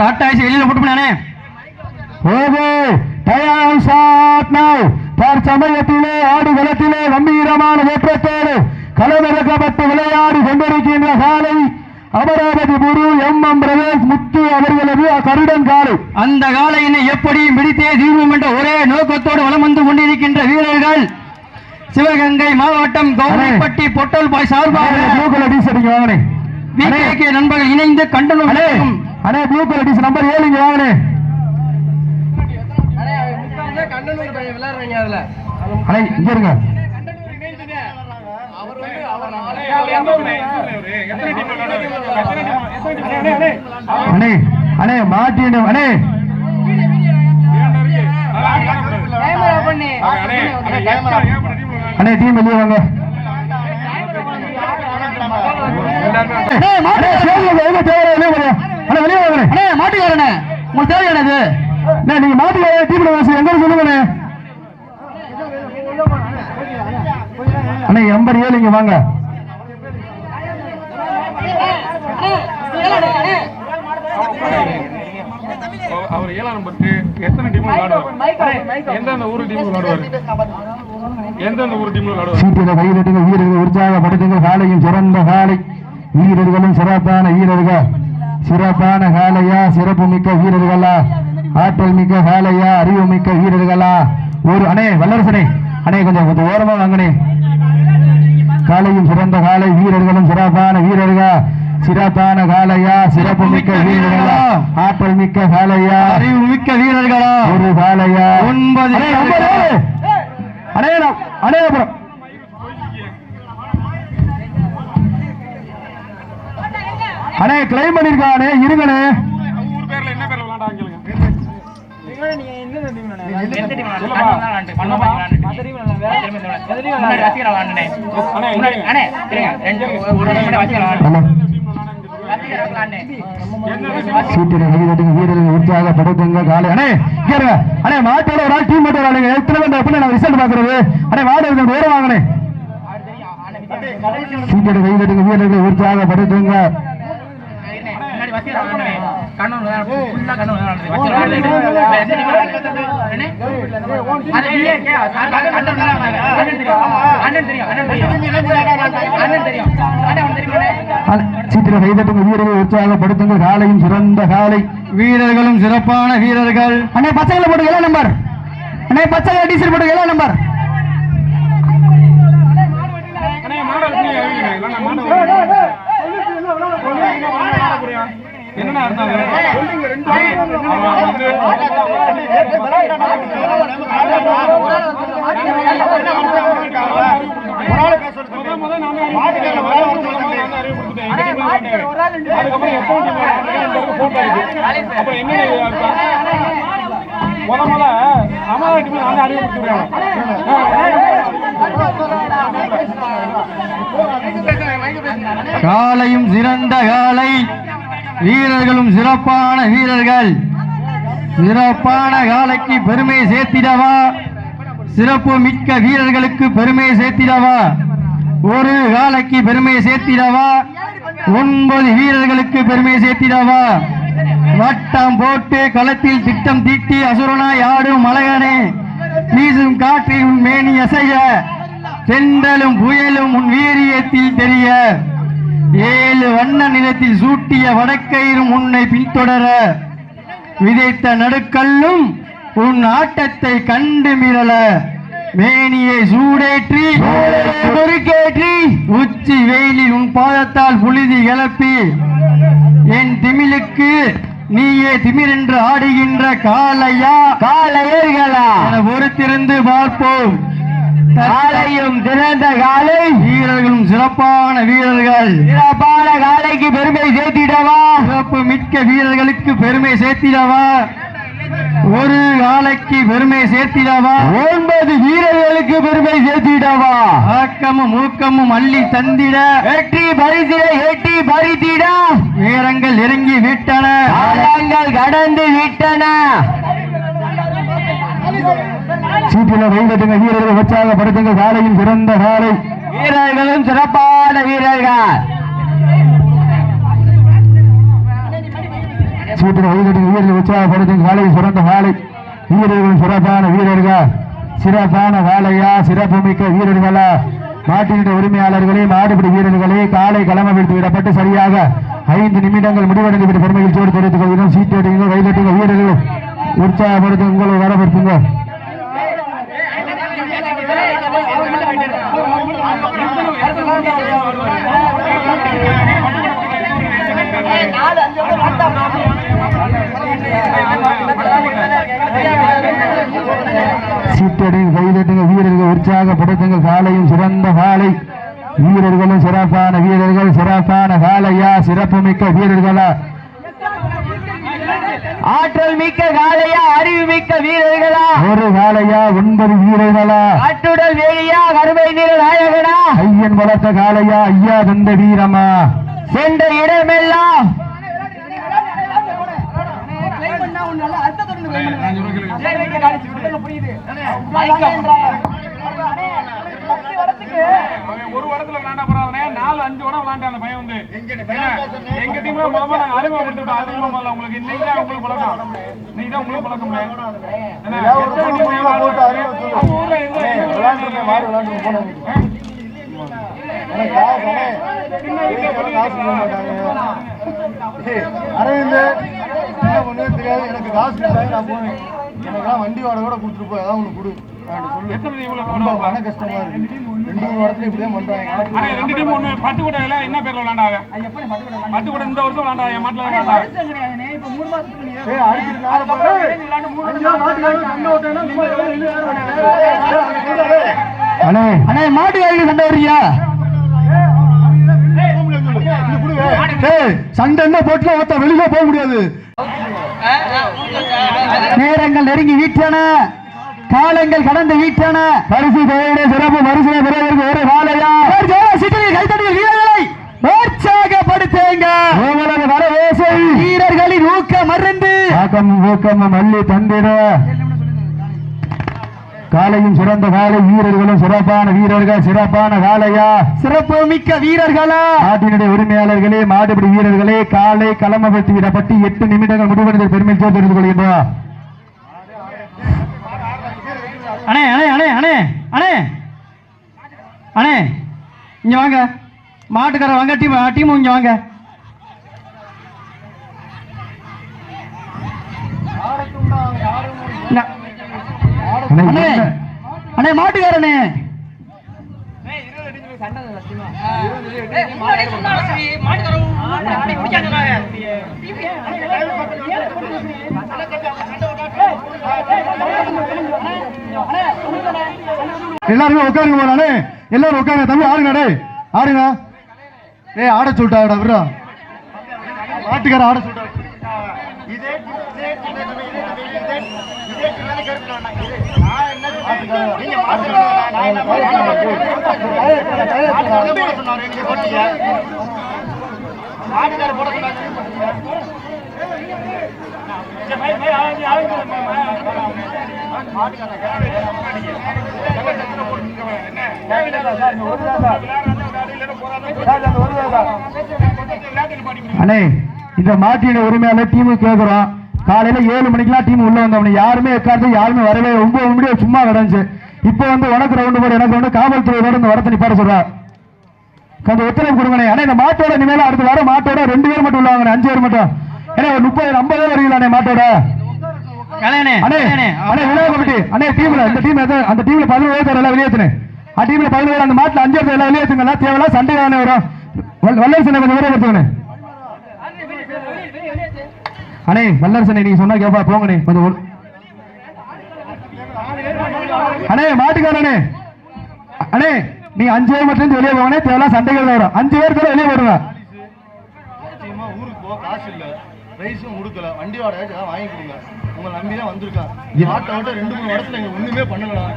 Tortoise வெளியில போட்டு போனானே. ஓகே தயார் ஷாட் நவ் தற்சமயத்திலே ஆடு களத்திலே கம்பீரமான வேற்றத்தோடு களமிறக்கப்பட்டு விளையாடி கொண்டிருக்கின்ற காலை அமராவதி குரு எம் எம் பிரவேஷ் முத்து அவர்களது கருடன் காலை. அந்த காலையினை எப்படி பிடித்தே தீர்வோம் என்ற ஒரே நோக்கத்தோடு வலம் வந்து கொண்டிருக்கின்ற வீரர்கள் சிவகங்கை மாவட்டம் கௌரிப்பட்டி பொட்டல் பாய் சார்பாக ப்ளூ கலர் டீஸ் அடிங்க வாங்கனே விகேகே நண்பர்கள் இணைந்து கண்டனம் அண்ணே ப்ளூ கலர் டீஸ் நம்பர் ஏழு இங்க வாங்கனே கண்டனூர் பையன் விளையாடுறீங்க அதுல அண்ணே இங்க இருங்க அண்ணே அண்ணே மாட்டின அண்ணே கேமரா பண்ணி அண்ணே டீம் வெளியே வாங்க அண்ணே, அண்ணே, சேவல் வாங்க, எங்க சேவல் வெளியே வாங்க. அண்ணே, வெளியே வாங்கண்ணே. அண்ணே. மாட்டுக்காரனே உங்களுக்கு தேவையானது அண்ணே, நீங்க மாட்டுக்கார டீம்ல வாசி எங்க சொல்லுங்கண்ணே அண்ணே. எண்பது ஏழு இங்க வாங்க. அவர் ஏழாம் நம்பருக்கு எத்தனை டீம் விளையாடுவார்? எந்தெந்த ஊர் டீம் விளையாடுவார் எந்தெந்த ஊர் டீம் விளையாடுவார் சீட்டில கைதட்டுங்க வீரர்கள் உற்சாகப்படுத்துங்க காலையும் சிறந்த காலை வீரர்களும் சிறப்பான வீரர்கள். சிறப்பான காலையா சிறப்பு மிக்க வீரர்களா? ஆற்றல் மிக்க காலையா அறிவு மிக்க வீரர்களா? ஒரு அண்ணே வல்லரசனே. அண்ணே கொஞ்சம் கொஞ்சம் ஓரமா வாங்கனே காலையும் சிறந்த காலை வீரர்களும் சிறப்பான வீரர்கள். சிறப்பான காலையா சிறப்பு மிக்க வீரர்களா? ஆற்றல் மிக்க காலையா அறிவு மிக்க வீரர்களா? ஒரு காலையா ஒன்பது! அடையலாம் அடையபுரம் ஏழு. அண்ணே கிளைம் பண்ணிருக்கானே இருங்கண்ணே. ஊர் பேர்ல என்ன வீரர்கள் உற்சாகப்படுத்துங்க காலை. அண்ணே அண்ணே மாட்டோட ஒரு ஆள் டீம் மட்டும் எத்தனை பேர் எப்படி நான் ரிசல்ட் பாக்குறது அண்ணே மாடு இருக்க நேரம் வாங்கண்ணே சீட்டில கைதட்டுங்க வீரர்கள் உற்சாகப்படுத்துங்க சீட்டில கைதட்டுங்க வீரர்கள் உற்சாகப்படுத்துங்க காலையும் சிறந்த காலை வீரர்களும் சிறப்பான வீரர்கள் அண்ணே பச்சைகளை போட்டு ஏழாம் நம்பர் அண்ணே பச்சை டீசல் போட்டு ஏழாம் நம்பர் அண்ணே மாடல் என்னென்ன முத முத முத நானே அறிவு கொடுத்துருக்கேன் காலையும் சிறந்த காலை வீரர்களும் சிறப்பான வீரர்கள். சிறப்பான காலைக்கு பெருமை சேர்த்திடவா? சிறப்பு மிக்க வீரர்களுக்கு பெருமை சேர்த்திடவா? ஒரு காலைக்கு பெருமை சேர்த்திடவா? ஒன்பது வீரர்களுக்கு பெருமை சேர்த்திடவா? வட்டம் போட்டு களத்தில் திட்டம் தீட்டி அசுரனாய் ஆடும் மலையனே வீசும் காற்றில் உன் மேனி அசைய தென்றலும் புயலும் உன் வீரியத்தில் தெரிய. ஏழு வண்ண நிறத்தில் சூட்டிய வடக்கயிறும் உன்னை பின்தொடர விதைத்த நடுக்கல்லும் உன் ஆட்டத்தை கண்டு மிரள மேனியை சூடேற்றி பொறுக்கேற்றி உச்சி வெயிலில் உன் பாதத்தால் புழுதி கிளப்பி என் திமிலுக்கு நீயே திமிரென்று ஆடுகின்ற காளையா? காளையர்களா? என பொறுத்திருந்து பார்ப்போம். காலையும் சிறந்த காலை. வீரர்களும் சிறப்பான வீரர்கள். சிறப்பான காலைக்கு பெருமை சேர்த்திடவா? சிறப்பு மிக்க வீரர்களுக்கு பெருமை சேர்த்திடவா? ஒரு காலைக்கு பெருமை சேர்த்திடவா? ஒன்பது வீரர்களுக்கு பெருமை சேர்த்திடவா? ஆக்கமும் ஊக்கமும் அள்ளி தந்திட. வெற்றி பரிசில எட்டி பறித்திட வீரங்கள் இறங்கி விட்டன. கடந்து விட்டன. களத்தில் வைகட்டுங்க வீரர்களை உற்சாகப்படுத்துங்க காலையில் சிறந்த காலை வீரர்களும் சிறப்பான வீரர்கள். சீட்டில் வைகட்டுங்க வீரர்களை உற்சாகப்படுத்துங்க காலையில் சிறந்த காலை வீரர்களும் சிறப்பான வீரர்கள். சிறப்பான காலையா சிறப்புமிக்க வீரர்களா? மாட்டின்ற உரிமையாளர்களே மாடுபிடி வீரர்களே காலை களமவிழ்த்து விடப்பட்டு சரியாக ஐந்து நிமிடங்கள் முடிவடைந்து விட்டு பெருமையில் சோடு தெரிவித்துக் கொள்கிறோம் சீட்டு வீரர்கள் உற்சாகப்படுத்துங்க உங்களை வரப்படுத்துங்க சீட்டடிங்க கைதட்டுங்க வீரர்கள் உற்சாகப்படுத்துங்க காலையும் சிறந்த காலை வீரர்களும் சிறப்பான வீரர்கள் சிறப்பான காலையா சிறப்புமிக்க வீரர்களா. ஆற்றல் மிக்க காளையா அறிவு மிக்க வீரர்களா? ஒரு காலையா ஒன்பது வீரர்களா? காட்டுடல் வேலியா கருமை நிற நாயகனா? ஐயன் வளர்த்த காலையா ஐயா தந்த வீரமா? சென்ற இடமெல்லாம் ஒரு விளையாண்டா பரவாயில்ல நாலு அஞ்சு வடம் விளையாண்டா அந்த பையன் வந்து? எங்க டீம்ல முதல்ல நாங்க அறிமுகப்படுத்திட்டோம் அறிமுகம் முதல்ல உங்களுக்கு இன்னைக்கு தான் உங்களுக்கு பழக்கம். இன்னைக்கு தான் உங்களுக்கு பழக்கம். என்ன? எத்தனை team அவங்க ஊர்ல எங்க அரவிந்த் என்ன பண்ணவே தெரியாது. எனக்கு காசு நான் போனேன். எனக்கெல்லாம் வண்டி வாடகை கூட கொடுத்துட்டு போய் ஏதாவது ஒன்று கொடு. ரொம்ப கஷ்டமா இருக்கு. ரெண்டு மூணு இடத்துல இப்படியே பண்றாங்க. ஆனா ரெண்டு டீம் ஒண்ணு பட்டுக்கோட்டையில என்ன பேர்ல விளையாண்டாங்க? இந்த வருஷம் விளையாண்டா என் மாட்டுல விளையாண்டாங்க. அடிச்சிட்டு நாலு பேர் அஞ்சு சண்டை போட்டுல ஒருத்த வெளியில போக முடியாது. நேரங்கள் நெருங்கி வீட்டன காலங்கள் கடந்து வீட்டன பரிசு தொகையுடைய சிறப்பு பரிசு பெறுவதற்கு ஒரு காலையா கைத்தடி வீரர்களை. உற்சாகப்படுத்துங்க. உங்களது வரவேசை வீரர்களின் ஊக்க மருந்து மல்லி தந்திர காலையும் சிறந்த காலை வீரர்களும் சிறப்பான வீரர்கள் சிறப்பான காலையா சிறப்பு மிக்க வீரர்களா? நாட்டினுடைய உரிமையாளர்களே மாடுபிடி வீரர்களே காலை களமபடுத்தி விடப்பட்டு எட்டு நிமிடங்கள் முடிவடைந்த பெருமை தெரிந்து கொள்கின்றோம். அண்ணே அண்ணே அண்ணே அண்ணே அண்ணே அண்ணே இங்க வாங்க. மாட்டுக்கார வாங்க டீம் டீம் இங்க வாங்க ந- அண்ணே, அண்ணே மாட்டுக்காரண்ணே எல்லாருமே உட்காருங்க போறானே எல்லாரும் உட்காருங்க தம்பி ஆடுங்க டேய் ஆடுங்க ஏய் ஆட சொல்லிட்டாடா விரா மாட்டுக்கார ஆட சொல்லிட்டா அண்ணே இந்த மாட்டின உரிமையாளர் டீமு கேட்கிறோம் காலையில ஏழு மணிக்கெல்லாம் டீம் உள்ள வந்தவனே. யாருமே உட்கார்ந்து யாருமே வரவே ஒன்பது மணி சும்மா கிடந்துச்சு. இப்போ வந்து உனக்கு ரவுண்டு போடு எனக்கு ரவுண்டு காவல்துறையோட இந்த வரத்தை நிப்பாட சொல்றா. கொஞ்சம் ஒத்துழைப்பு கொடுங்கண்ணே. அண்ணே இந்த மாட்டோட இனிமேல அடுத்த வாரம் மாட்டோட ரெண்டு பேர் மட்டும் உள்ளாங்க அஞ்சு பேர் மட்டும். ஏன்னா ஒரு முப்பது ஐம்பது பேர் வரீங்களாண்ணே மாட்டோட? அந்த டீம்ல பதினோரு பேர் எல்லாம் வெளியேத்துனே. டீம்ல பதினோரு அந்த மாட்டுல அஞ்சு பேர் எல்லாம் வெளியேத்துங்களா தேவையில்ல சண்டை வரும். வல்லரசனை கொஞ்சம் விரைவு எடுத்துக்கணே அண்ணே வல்லரசனை நீங்க சொன்னா கேப்பா போங்கண்ணே கொஞ்சம் அண்ணே மாட்டுக்காரண்ணே அண்ணே நீ அஞ்சு பேர் மட்டும் வெளியே போங்கண்ணே தேவையில்ல சண்டைகள் வரும். அஞ்சு பேர் கூட வெளியே போடுங்க. ஊருக்கு போக காசு இல்ல. பிரைஸும் கொடுக்கல வண்டி வாடகை ஏதாவது வாங்கி கொடுங்க. உங்களை நம்பி தான் வந்திருக்கான் ஆட்டை விட்டு ரெண்டு மூணு இடத்துல ஒண்ணுமே பண்ணலாம்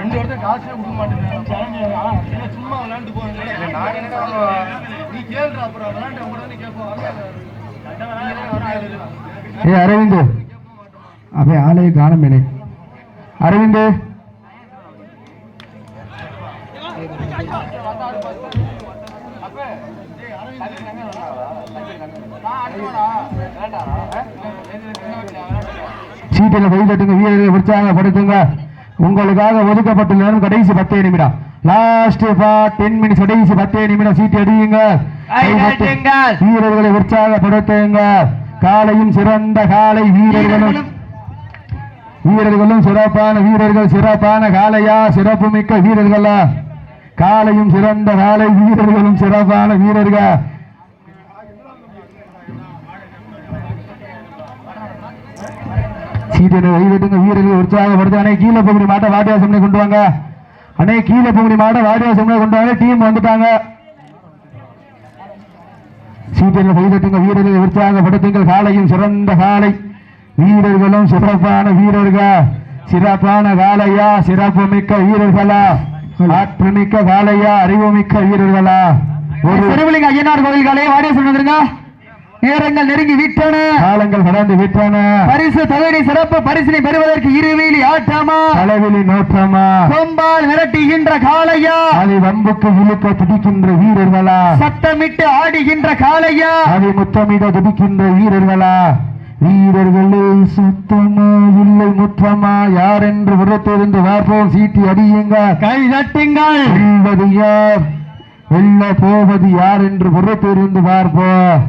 ரெண்டு இடத்துல காசே கொடுக்க மாட்டேங்க சும்மா விளையாண்டு போறேன் நான் என்னடா நீ கேளுடா அப்புறம் விளையாண்டு உடனே கேட்போம். ஏ அரவிந்த். அப்படியே ஆளையே காணமேனே. அரவிந்த். சீட்டில் கைதட்டுங்க வீரர்களை உற்சாகப்படுத்துங்க. உங்களுக்காக ஒதுக்கப்பட்ட நேரம் கடைசி பத்தே நிமிடம். லாஸ்ட் டென் மினிட்ஸ் கடைசி பத்தே நிமிடம். சீட்டு அடியுங்க. வீரர்களை உற்சாகப்படுத்துங்க. காலையும் சிறந்த காலை வீரர்களும். வீரர்களும். சிறப்பான வீரர்கள் சிறப்பான காளையா சிறப்பு மிக்க வீரர்களா. காலையும் சிறந்த காலை வீரர்களும் சிறப்பான வீரர்கள். சீட்டனை வைவிட்டுங்க வீரர்கள் உற்சாகப்படுத்து அண்ணே கீழே பகுதி மாட்டை வாட்டியாசம்னே கொண்டு வாங்க. அண்ணே கீழே பகுதி மாட்டை வாட்டியாசம்னே கொண்டு வாங்க. டீம் வந்துட்டாங்க. சீட்டில் கைதட்டுங்க வீரர்களை உற்சாகப்படுத்துங்கள். காலையில் சிறந்த காலை வீரர்களும் சிறப்பான வீரர்கள்? சிறப்பான காலையா சிறப்பு மிக்க வீரர்களா? ஆற்று மிக்க காளையா? அறிவு மிக்க வீரர்களா? ஒரு திருவிழிங்க ஐயனார் கோவில் காலையை வாடிய சொல்லுங்க நேரங்கள் நெருங்கி விட்டன. காலங்கள் கடந்து விட்டன. பரிசு தகுதி சிறப்பு பரிசினை பெறுவதற்கு இருவேலி ஆட்டமா? தலைவிலி நோற்றமா கொம்பால் மிரட்டுகின்ற காளையா? அதை வம்புக்கு இழுக்க துடிக்கின்ற வீரர்களா? சத்தமிட்டு ஆடுகின்ற காளையா? அதை முத்தமிட துடிக்கின்ற வீரர்களா? வீரர்களே சுத்தமா இல்லை முற்றமா? யார் என்று புறத்திலிருந்து பார்ப்போம் சீட்டி அடியுங்க கை தட்டுங்கள். வெல்வது யார்? வெல்ல போவது யார் என்று புறத்திலிருந்து பார்ப்போம்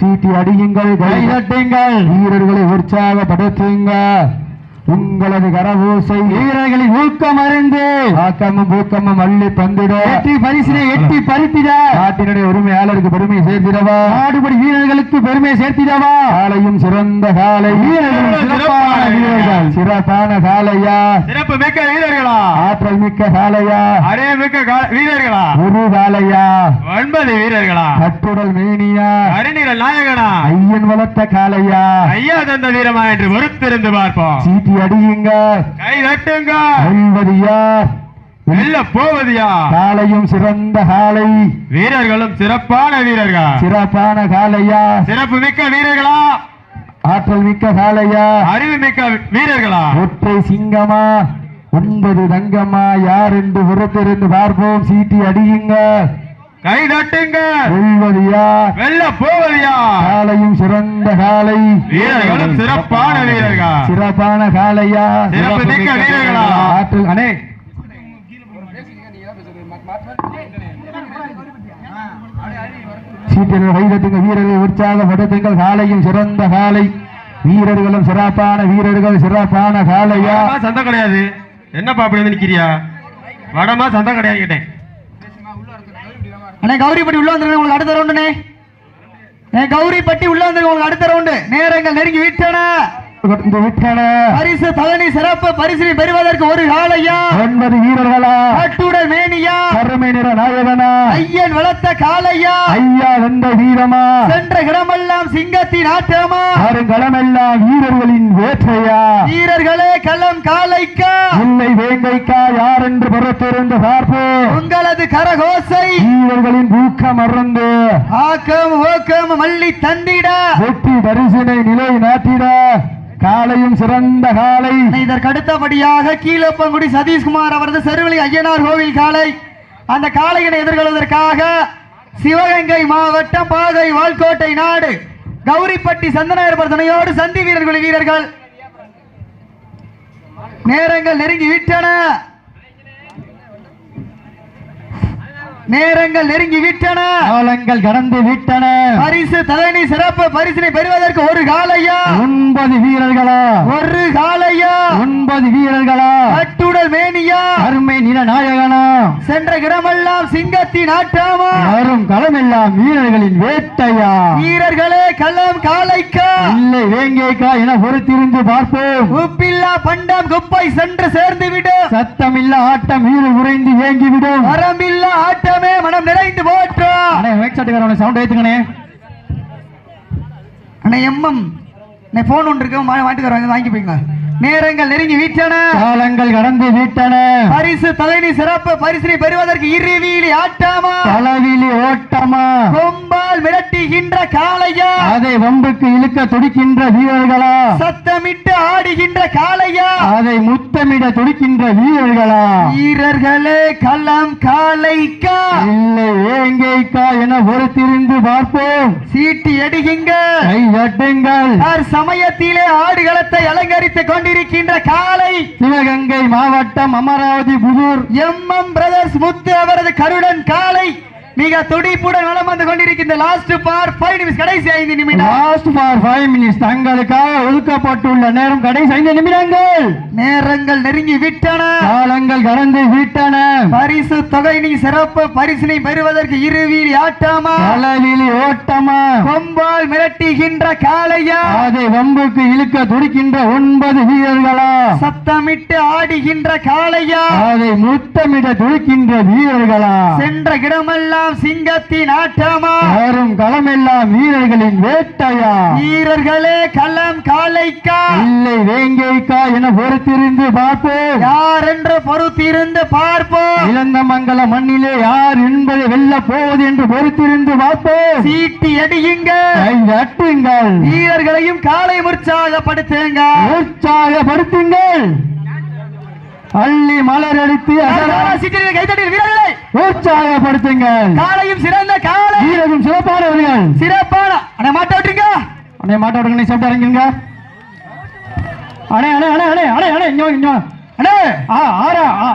சீட்டி அடியுங்கள் கை தட்டுங்கள் வீரர்களை உற்சாகப்படுத்துங்க உங்களது கரபூசை வீரர்களின் ஊக்கம் அறிந்து ஆக்கமும் பூக்கமும் அள்ளி தந்திட. வெற்றி பரிசினை எட்டி பறித்திட. நாட்டினுடைய உரிமையாளருக்கு பெருமை சேர்த்திடவா? நாடுபடி வீரர்களுக்கு பெருமை சேர்த்திடவா? காலையும் சிறந்த காலை. வீரர்களும் சிறப்பான வீரர்கள். சிறப்பான காலையா? சிறப்பு மிக்க வீரர்களா? ஆற்றல் மிக்க காலையா? அரே மிக்க வீரர்களா? குரு காலையா? ஒன்பது வீரர்களா? கட்டுடல் மேனியா? அரிநில நாயகனா? ஐயன் வளர்த்த காலையா? ஐயா தந்த வீரமா என்று பொறுத்திருந்து பார்ப்போம். சீட்டி அடியுங்க. கை தட்டுங்க வெல்வது யார் வெல்ல போவதியா? காலையும் சிறந்த காலை வீரர்களும் சிறப்பான வீரர்கள். சிறப்பான காலையா சிறப்பு மிக்க வீரர்களா? ஆற்றல் மிக்க காலையா அறிவு மிக்க வீரர்களா? ஒற்றை சிங்கமா? ஒன்பது தங்கம்மா யார் என்று புறத்திருந்து பார்ப்போம். சீட்டி அடியுங்க. கை தட்டுங்க. வெல்வது யார் வெல்ல போவதியா காலையும் சிறந்த காலை. வீரர்களும் சிறப்பான வீரர்கள்? சிறப்பான காலையா? சிறப்பு மிக்க வீரர்களா. ஆற்றல் அனே சீட்டில் வைதட்டுங்க வீரர்கள் உற்சாகப்படுத்துங்கள். காலையும் சிறந்த காலை. வீரர்களும் சிறப்பான வீரர்கள் சிறப்பான காலையா? சந்தம் கிடையாது. என்னப்பா அப்படி வந்து நிக்கிறியா? வடமா சந்தம் கிடையாது கேட்டேன். அண்ணே கௌரிப்பட்டி உள்ள வந்துருங்க உங்களுக்கு அடுத்த ரவுண்டுனே கௌரிப்பட்டி உள்ள வந்துருங்க உங்களுக்கு அடுத்த ரவுண்டு நேரங்கள் நெருங்கி விட்டன விட்டன பரிசு தலனி சிறப்பு பரிசினை பெறுவதற்கு ஒரு காலையா ஒன்பது வீரர்களா? கட்டுடல் மேனியா? கருமை நிற நாயகனா? ஐயன் வளர்த்த காலையா ஐயா வெந்த வீரமா? சென்ற இடமெல்லாம் சிங்கத்தின் ஆட்டமா வருங்களமெல்லாம் வீரர்களின் வேற்றையா? வீரர்களே களம் காலைக்கா. இல்லை வேங்கைக்கா யார் என்று புறத்திருந்து உங்களது கரகோசை. வீரர்களின் ஊக்கம் அறந்து. ஆக்கம் ஓக்கம் மல்லி தந்திட. வெற்றி பரிசினை நிலை நாட்டிட. காலையும் சிறந்த காலை இதற்கு அடுத்தபடியாக கீழப்பங்குடி சதீஷ்குமார் அவரது செருவலி ஐயனார் கோவில் காலை அந்த காளையினை எதிர்கொள்வதற்காக சிவகங்கை மாவட்டம் பாகை வால்கோட்டை நாடு கௌரிப்பட்டி சந்தனாயர் துணையோடு சந்தி வீரர்கள் வீரர்கள். நேரங்கள் நெருங்கி விட்டன. நேரங்கள் நெருங்கி விட்டன. காலங்கள் கடந்து விட்டன. பரிசு தலைமை சிறப்பு பரிசினை பெறுவதற்கு ஒரு காலையா? ஒன்பது வீரர்களா? ஒரு காலையா? ஒன்பது வீரர்களா? கட்டுடல் மேனியா? அருமை நில நாயகனா? சென்ற இடமெல்லாம் சிங்கத்தின் ஆட்டாமா? வரும் களமெல்லாம் வீரர்களின் வேட்டையா? வீரர்களே களம் காலைக்கா? இல்லை வேங்கைக்கா என பொறுத்திருந்து பார்ப்போம். உப்பில்லா பண்டம் குப்பை சென்று சேர்ந்து விடு சத்தமில்ல ஆட்டம் வீரர் உறைந்து ஏங்கிவிடும். வரம்பில்லா ஆட்டமே மனம் நிறைந்து போற்றா. அண்ணே மேக்சாட்டுக்காரவனை சவுண்ட் ஏத்துக்கணே அண்ணா எம்எம் அண்ணே போன் ஒன்று இருக்கு மாட்டுக்கார வாங்கி வாங்கி போய்ங்க நேரங்கள் நெருங்கி விட்டன. காலங்கள் கடந்து விட்டன. பரிசு தலைமை சிறப்பு பரிசினை பெறுவதற்கு இருவீலி ஆட்டாமா? தலவிலி ஓட்டமா? கொம்பால் மிரட்டுகின்ற காளையா? அதை வம்புக்கு இழுக்க துடிக்கின்ற வீரர்களா? சத்தமிட்டு ஆடுகின்ற காளையா? அதை முத்தமிட துடிக்கின்ற வீரர்களா? வீரர்களே களம் காளைக்கா? இல்லை ஏங்கைக்கா என பொறுத்திருந்து பார்ப்போம். சீட்டி எடுகிங்க கை சமயத்திலே ஆடுகளத்தை அலங்கரித்துக் கொண்டிருக்கின்ற காளை சிவகங்கை மாவட்டம் Amaravathi Pudur. M M brothers Muthu அவரது கருடன் காளை மிக துடிப்புடன் வலம் வந்து கொண்டிருக்கின்ற லாஸ்ட் பார் ஃபைவ் நிமிஷம் கடைசி ஐந்து நிமிடம். லாஸ்ட் ஃபார் ஃபைவ் மினிட்ஸ் தங்களுக்காக ஒதுக்கப்பட்டுள்ள நேரம் கடைசி ஐந்து நிமிடங்கள். நேரங்கள் நெருங்கி விட்டன. காலங்கள் கடந்து விட்டன. பரிசு தொகை நீ சிறப்பு பரிசினை பெறுவதற்கு இருவீழி ஆட்டாமா? களவிலி ஓட்டமா? கொம்பால் மிரட்டுகின்ற காளையா? அதை வம்புக்கு இழுக்க துடிக்கின்ற ஒன்பது வீரர்களா? சத்தமிட்டு ஆடுகின்ற காளையா? அதை முத்தமிட துடிக்கின்ற வீரர்களா? சென்ற இடமெல்லாம் சிங்கத்தின் ஆட்டமா வரும் களமெல்லாம் வீரர்களின் வேட்டையா? வீரர்களே களம் காளைக்கா இல்லை வேங்கைக்கா என பொறுத்திருந்து பார்ப்போம். யார் என்று பொறுத்திருந்து பார்ப்போம்? இழந்த மங்கல மண்ணிலே யார் என்பதை வெல்ல போவது என்று பொறுத்திருந்து பார்ப்போம். சீட்டி அடியுங்க. கை தட்டுங்கள் வீரர்களையும் காலை உற்சாகப்படுத்துங்க உற்சாகப்படுத்துங்கள் அள்ளி மலர் அடித்து அசர- சீட்டில் கைத்தட்டில் வீரர்களே. உற்சாகப்படுத்துங்கள். காலையும் சிறந்த காலை. வீரரும் சிறப்பானவர்கள் சிறப்பான அண்ணே மாட்ட விட்டுருங்க. அண்ணே மாட்ட விடுங்க நீ சாப்பிட்டு இறங்குங்க அண்ணே அண்ணே அண்ணே அண்ணே அண்ணே அண்ணே இங்க இங்க. அண்ணே. ஆ ஆறா ஆ.